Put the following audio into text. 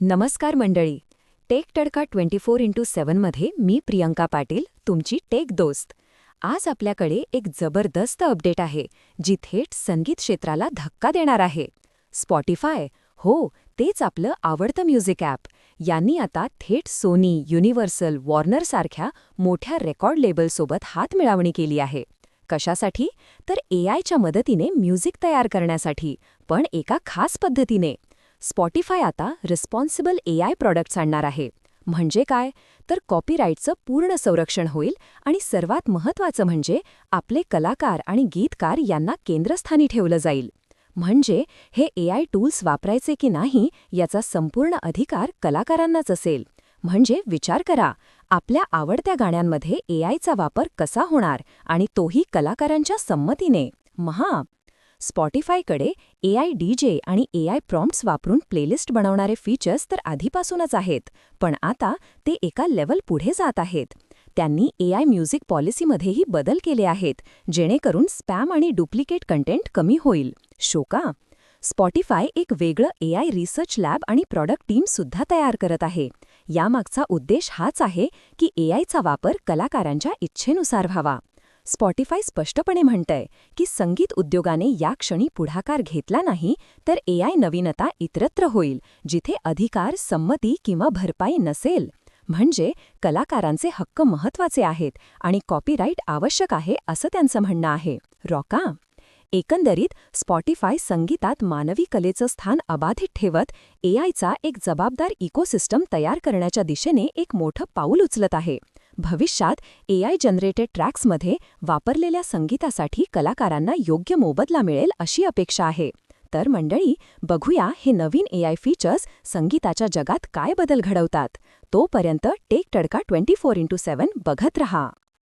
नमस्कार मंडळी. Tech Tadka twenty four into सेवनमध्ये मी प्रियंका पाटील तुमची टेक दोस्त. आज आपल्याकडे एक जबरदस्त अपडेट आहे जी थेट संगीत क्षेत्राला धक्का देणार आहे. स्पॉटिफाय हो तेच आपलं आवडतं म्युझिक ॲप यांनी आता थेट सोनी युनिव्हर्सल वॉर्नरसारख्या मोठ्या रेकॉर्ड लेबलसोबत हातमिळवणी केली आहे. कशासाठी? तर ए आयच्या मदतीने म्युझिक तयार करण्यासाठी पण एका खास पद्धतीने. स्पॉटिफाय आता रिस्पॉन्सिबल ए आय प्रॉडक्ट्स आणणार आहे. म्हणजे काय? तर कॉपीराईटचं पूर्ण संरक्षण होईल आणि सर्वात महत्त्वाचं म्हणजे आपले कलाकार आणि गीतकार यांना केंद्रस्थानी ठेवलं जाईल. म्हणजे हे ए आय टूल्स वापरायचे की नाही याचा संपूर्ण अधिकार कलाकारांनाच असेल. म्हणजे विचार करा आपल्या आवडत्या गाण्यांमध्ये ए आयचा वापर कसा होणार आणि तोही कलाकारांच्या संमतीने. महा स्पॉटिफायकडे ए आय डी जे आणि ए आय प्रॉम्प्ट्स वापरून प्लेलिस्ट बनवणारे फीचर्स तर आधीपासूनच आहेत पण आता ते एका लेवल पुढे जात आहेत. त्यांनी ए आय म्युझिक पॉलिसीमध्येही बदल केले आहेत जेणेकरून स्पॅम आणि डुप्लिकेट कंटेंट कमी होईल. शोका. स्पॉटिफाय एक वेगळं ए आय रिसर्च लॅब आणि प्रॉडक्ट टीमसुद्धा तयार करत आहे. यामागचा उद्देश हाच आहे की ए आयचा वापर कलाकारांच्या इच्छेनुसार व्हावा. स्पॉटिफाय स्पष्टपणे म्हणतंय की संगीत उद्योगाने या क्षणी पुढाकार घेतला नाही तर ए आय नवीनता इतरत्र होईल जिथे अधिकार संमती किंवा भरपाई नसेल. म्हणजे कलाकारांचे हक्क महत्त्वाचे आहेत आणि कॉपीराईट आवश्यक आहे असं त्यांचं म्हणणं आहे. रॉका? एकंदरीत स्पॉटिफाय संगीतात मानवी कलेचं स्थान अबाधित ठेवत ए आयचा एक जबाबदार इकोसिस्टम तयार करण्याच्या दिशेने एक मोठं पाऊल उचलत आहे. भविष्यात ए आय जनरेटेड ट्रॅक्समध्ये वापरलेल्या संगीतासाठी कलाकारांना योग्य मोबदला मिळेल अशी अपेक्षा आहे. तर मंडळी बघूया हे नवीन ए आय फीचर्स संगीताच्या जगात काय बदल घडवतात. तोपर्यंत tech Tadka twenty four into seven बघत रहा.